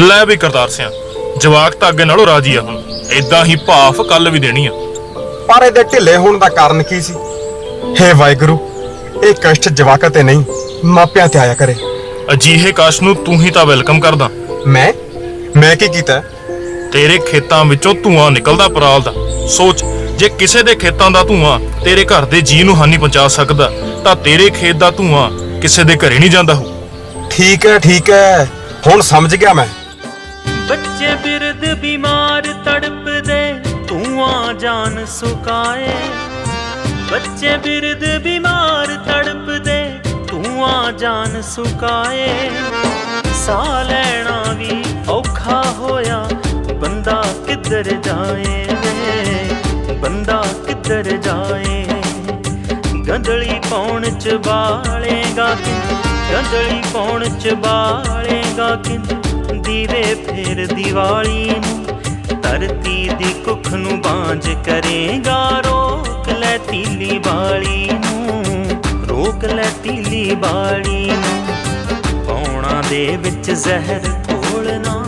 ਲੈ ਵੀ ਕਰਤਾਰ ਸਿਆ ਜਵਾਕ ਤਾਂ ਅੱਗੇ ਨਾਲੋਂ ਰਾਜੀ ਆ ਹੁਣ ਏਦਾਂ ਹੀ ਭਾਫ ਕੱਲ ਵੀ ਦੇਣੀ ਆ। ਪਰ ਇਹਦੇ ਢਿੱਲੇ ਹੋਣ ਦਾ ਕਾਰਨ ਕੀ ਸੀ? ਹੇ ਵਾਹਿਗੁਰੂ ਇਹ ਕਸ਼ਟ ਜਵਾਕਾਂ ਤੇ ਨਹੀਂ ਮਾਪਿਆਂ ਤੇ ਆਇਆ ਕਰੇ। ਅਜੀਹੇ ਕਾਸ਼ ਨੂੰ ਤੂੰ ਹੀ ਤਾਂ ਵੈਲਕਮ ਕਰਦਾ। ਮੈਂ? ਮੈਂ ਕੀ ਕੀਤਾ? ਤੇਰੇ ਖੇਤਾਂ ਵਿੱਚੋਂ ਧੂਆਂ ਨਿਕਲਦਾ ਪਰਾਲ ਦਾ। ਸੋਚ ਜੇ ਕਿਸੇ ਦੇ ਖੇਤਾਂ ਦਾ ਧੂਆਂ ਤੇਰੇ ਘਰ ਦੇ ਜੀ ਨੂੰ ਹਾਨੀ ਪਹੁੰਚਾ ਸਕਦਾ ਤਾਂ ਤੇਰੇ ਖੇਤ ਦਾ ਧੂਆਂ ਕਿਸੇ ਦੇ ਘਰੇ ਨਹੀਂ ਜਾਂਦਾ ਹੋ ਠੀਕ ਹੈ ਠੀਕ ਹੈ। ਹੁਣ ਸਮਝ ਗਿਆ ਮੈਂ। ਬੱਚੇ ਬਿਰਦ ਬਿਮਾਰ ਤੜਪਦੇ, ਧੂਆਂ ਜਾਨ ਸੁਕਾਏ। ਬੱਚੇ ਬਿਰਦ ਬਿਮਾਰ ਤੜਪਦੇ, ਧੂਆਂ ਜਾਨ ਸੁਕਾਏ। ਸਾਹ ਲੈਣਾ ਵੀ ਔਖਾ ਹੋਇਆ, ਬੰਦਾ ਕਿੱਧਰ ਜਾਏ ਵੇ? ਬੰਦਾ ਕਿੱਧਰ ਜਾਏ? ਗੰਦਲੀ ਪਾਉਣ ਚ ਬਾਲੇਗਾ ਕਿ ਗੰਦਲੀ ਪਾਉਣ ਚ ਬਾਲੇਗਾ ਕਿ ਦੀਵੇ ਫੇਰ ਦੀਵਾਲੀ ਨੂੰ, ਧਰਤੀ ਦੀ ਕੁੱਖ ਨੂੰ ਬਾਂਝ ਕਰੇਗਾ, ਰੋਕ ਲੈ ਤੀਲੀ ਬਾਲੀ ਨੂੰ, ਰੋਕ ਲੈ ਤੀਲੀ ਬਾਲੀ ਨੂੰ। ਪੌਣਾ ਦੇ ਵਿੱਚ ਜ਼ਹਿਰ ਘੋਲਣਾ